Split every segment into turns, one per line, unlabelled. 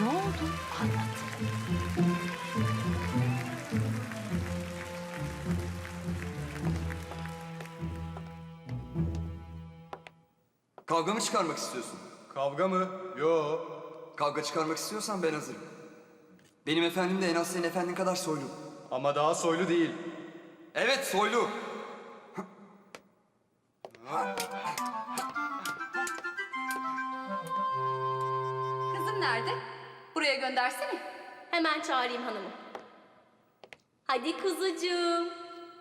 Ne oldu? Anlat.
Kavga mı çıkarmak istiyorsun?
Kavga mı? Yo.
Kavga çıkarmak istiyorsan ben hazırım. Benim efendim de en az senin efendin kadar soylu.
Ama daha soylu değil.
Evet soylu.
Kızım nerede? Buraya göndersene.
Hemen çağırayım hanımı. Hadi kuzucuğum.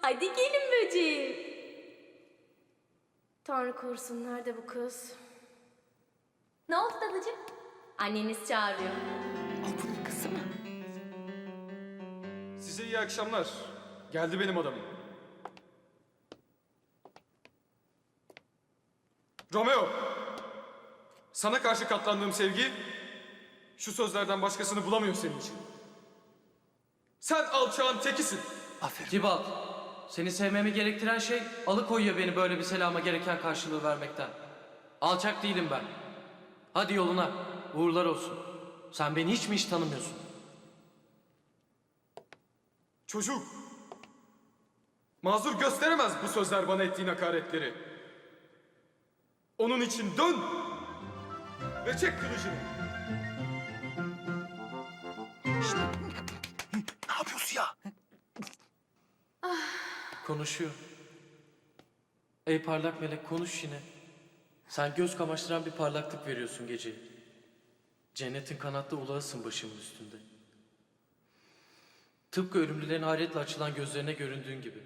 Hadi gelin böceğim. Tanrı korusun nerede bu kız? Ne oldu dadıcığım? Anneniz çağırıyor.
O bunun kızı mı?
Size iyi akşamlar. Geldi benim adamım. Romeo. Sana karşı katlandığım sevgi şu sözlerden başkasını bulamıyor senin için. Sen alçağın tekisin.
Tibalt, seni sevmemi gerektiren şey alıkoyuyor beni böyle bir selama gereken karşılığı vermekten. Alçak değilim ben. Hadi yoluna, uğurlar olsun. Sen beni hiç mi hiç tanımıyorsun?
Çocuk. Mazur gösteremez bu sözler bana ettiğin hakaretleri. Onun için dön ve çek kılıcını.
Konuşuyor. Ey parlak melek konuş yine. Sen göz kamaştıran bir parlaklık veriyorsun geceyi. Cennetin kanatlı ulağısın başımın üstünde. Tıpkı ölümlülerin hayretle açılan gözlerine göründüğün gibi.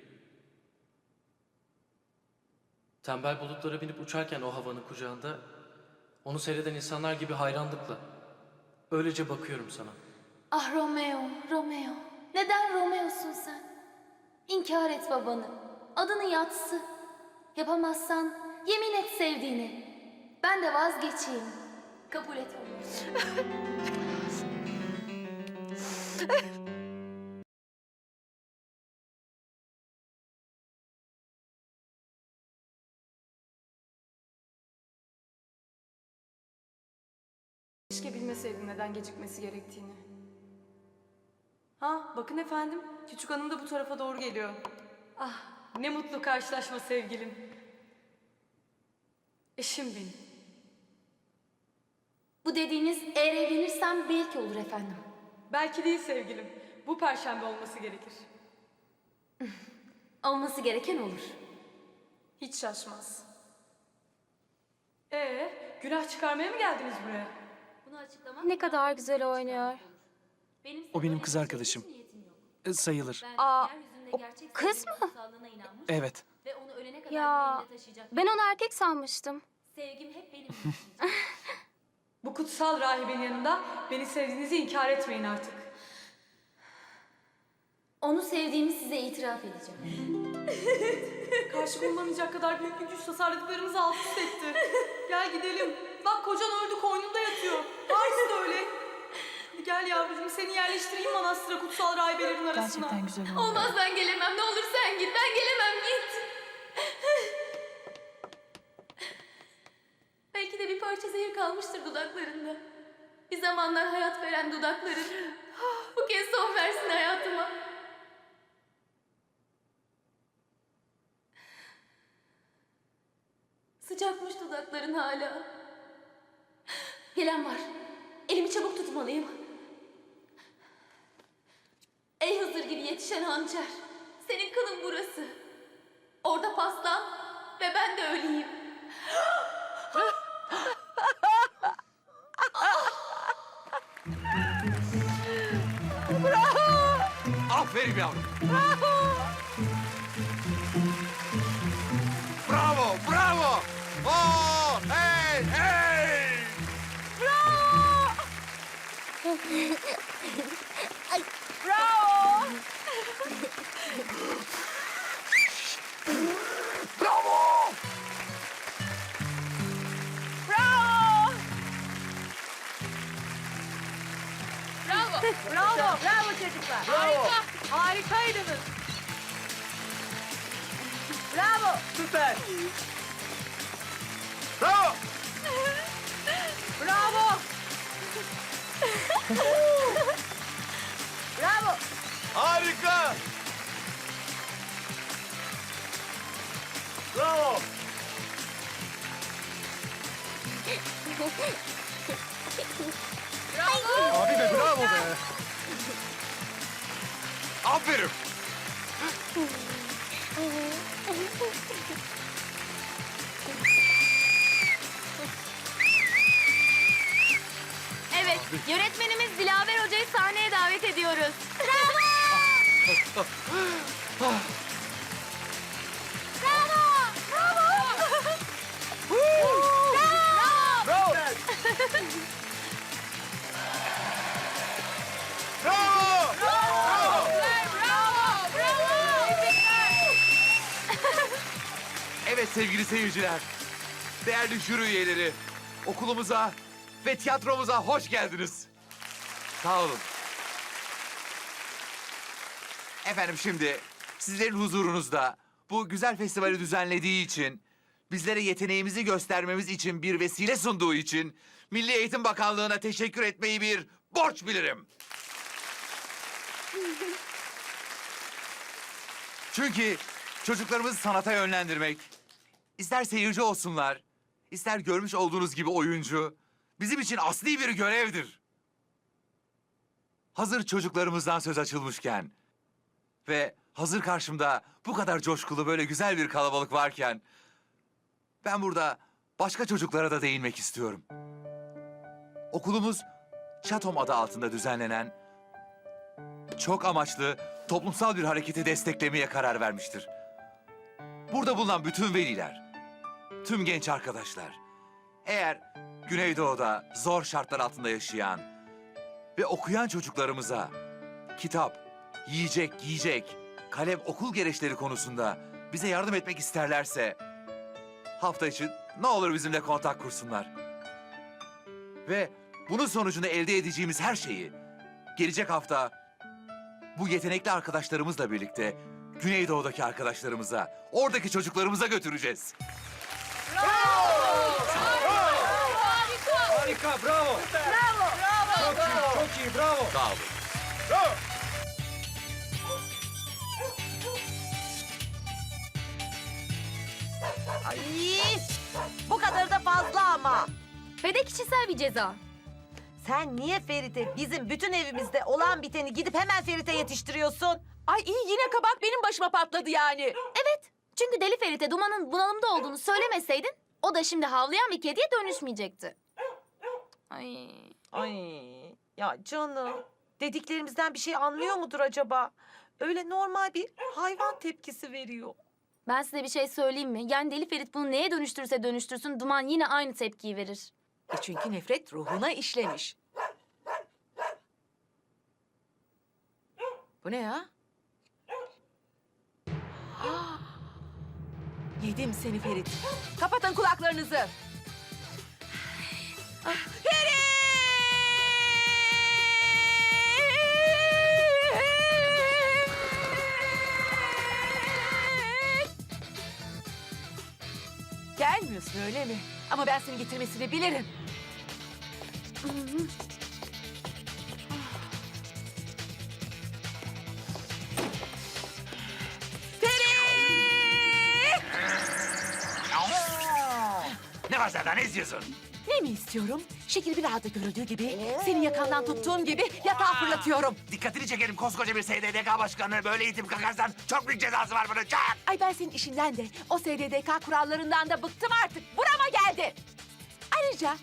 Tembel bulutlara binip uçarken o havanın kucağında onu seyreden insanlar gibi hayranlıkla öylece bakıyorum sana.
Ah Romeo, Romeo. Neden Romeo'sun sen? İnkar et babanı. Adını yatsı. Yapamazsan yemin et sevdiğini. Ben de vazgeçeyim. Kabul et onu.
Keşke bilmeseydim neden gecikmesi gerektiğini. Ha, bakın efendim. Küçük hanım da bu tarafa doğru geliyor. Ah, ne mutlu karşılaşma sevgilim. Eşim benim.
Bu dediğiniz eğer evlenirsem belki olur efendim.
Belki değil sevgilim. Bu perşembe olması gerekir.
Olması gereken olur.
Hiç şaşmaz. Ee, günah çıkarmaya mı geldiniz buraya?
Bunu açıklamak
Ne kadar güzel oynuyor.
Benim
O benim kız arkadaşım. E, Sayılır.
Aa, o kız mı?
Evet.
Ve onu ölene kadar
Ya. Ben onu erkek sanmıştım.
Sevgim hep benim.
Bu kutsal rahibenin yanında beni sevdiğinizi inkar etmeyin artık.
onu sevdiğimi size itiraf edeceğim.
Karşı konulamayacak kadar büyük bir güç tasarladıklarımızı alt üst etti. Gel gidelim. Bak kocan öldü koynunda yatıyor. De öyle. Gel yavrucuğum seni yerleştireyim manastıra kutsal rahibelerin arasına.
Gerçekten güzel oldu.
Olmaz ben gelemem. Ne olur sen git. Ben gelemem git. Belki de bir parça zehir kalmıştır dudaklarında. Bir zamanlar hayat veren dudakların. Bu kez son versin hayatıma. Sıcakmış dudakların hala. Gelen var. Elimi çabuk tutmalıyım. Ey Hızır gibi yetişen hançer. Senin kılın burası. Orada paslan ve ben de öleyim.
Aferin yavrum. Bravo, bravo
çocuklar. Harika, harikaydınız. Bravo.
Süper.
Bravo.
Bravo. Bravo.
Harika. Bravo. Abi be bravo be. Aferin.
Evet, yönetmenimiz Dilaver Hoca'yı sahneye davet ediyoruz.
Bravo. sevgili seyirciler, değerli jüri üyeleri, okulumuza ve tiyatromuza hoş geldiniz. Sağ olun. Efendim şimdi sizlerin huzurunuzda bu güzel festivali düzenlediği için, bizlere yeteneğimizi göstermemiz için bir vesile sunduğu için Milli Eğitim Bakanlığı'na teşekkür etmeyi bir borç bilirim. Çünkü çocuklarımızı sanata yönlendirmek, ister seyirci olsunlar, ister görmüş olduğunuz gibi oyuncu, bizim için asli bir görevdir. Hazır çocuklarımızdan söz açılmışken ve hazır karşımda bu kadar coşkulu böyle güzel bir kalabalık varken ben burada başka çocuklara da değinmek istiyorum. Okulumuz Şatom adı altında düzenlenen çok amaçlı toplumsal bir hareketi desteklemeye karar vermiştir. Burada bulunan bütün veliler, tüm genç arkadaşlar, eğer Güneydoğu'da zor şartlar altında yaşayan ve okuyan çocuklarımıza kitap, yiyecek, giyecek, kalem, okul gereçleri konusunda bize yardım etmek isterlerse hafta için ne olur bizimle kontak kursunlar. Ve bunun sonucunda elde edeceğimiz her şeyi gelecek hafta bu yetenekli arkadaşlarımızla birlikte Güneydoğu'daki arkadaşlarımıza, oradaki çocuklarımıza götüreceğiz.
Harika, bravo. Bravo. Çok iyi, çok iyi, bravo.
Sağ olun.
Ay, bu kadar da fazla ama.
Ve de kişisel bir ceza.
Sen niye Ferit'e bizim bütün evimizde olan biteni gidip hemen Ferit'e yetiştiriyorsun?
Ay iyi yine kabak benim başıma patladı yani.
Çünkü Deli Ferit'e Duman'ın bunalımda olduğunu söylemeseydin... ...o da şimdi havlayan bir kediye dönüşmeyecekti. Ay.
Ay ya canım. Dediklerimizden bir şey anlıyor mudur acaba? Öyle normal bir hayvan tepkisi veriyor.
Ben size bir şey söyleyeyim mi? Yani Deli Ferit bunu neye dönüştürse dönüştürsün Duman yine aynı tepkiyi verir.
E çünkü nefret ruhuna işlemiş. Bu ne ya? Ah! Yedim seni Ferit. Kapatın kulaklarınızı. Ah, Ferit! Gelmiyorsun öyle mi? Ama ben seni getirmesini bilirim.
Ne var senden, ne istiyorsun?
Ne mi istiyorum? Şekil bir rahata görüldüğü gibi seni yakandan tuttuğum gibi yatağa fırlatıyorum.
Dikkatini çekerim koskoca bir SDDK başkanı böyle eğitim kakarsan çok büyük cezası var bunun. Çak!
Ay ben senin işinden de o SDDK kurallarından da bıktım artık. Burama geldi. Ayrıca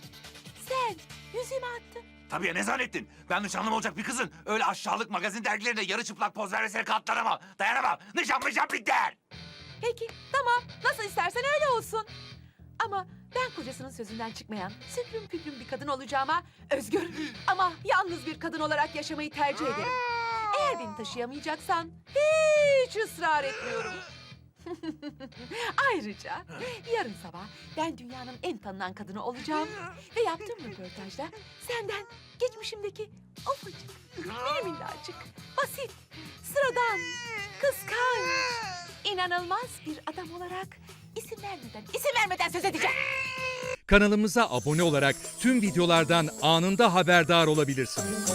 sen yüzüme attın.
Tabii ya ne zannettin? Ben nişanlım olacak bir kızın öyle aşağılık magazin dergilerinde yarı çıplak poz vermesine katlanamam. Dayanamam. Nişan nişan biter.
Peki tamam nasıl istersen öyle olsun. Ama ben kocasının sözünden çıkmayan süprüm püprüm bir kadın olacağıma özgür ama yalnız bir kadın olarak yaşamayı tercih ederim. Eğer beni taşıyamayacaksan hiç ısrar etmiyorum. Ayrıca yarın sabah ben dünyanın en tanınan kadını olacağım ve yaptığım röportajda senden geçmişimdeki ufacık, mini minnacık, basit, sıradan, kıskanç, inanılmaz bir adam olarak İsim vermeden, isim vermeden söz edeceğim.
Kanalımıza abone olarak tüm videolardan anında haberdar olabilirsiniz.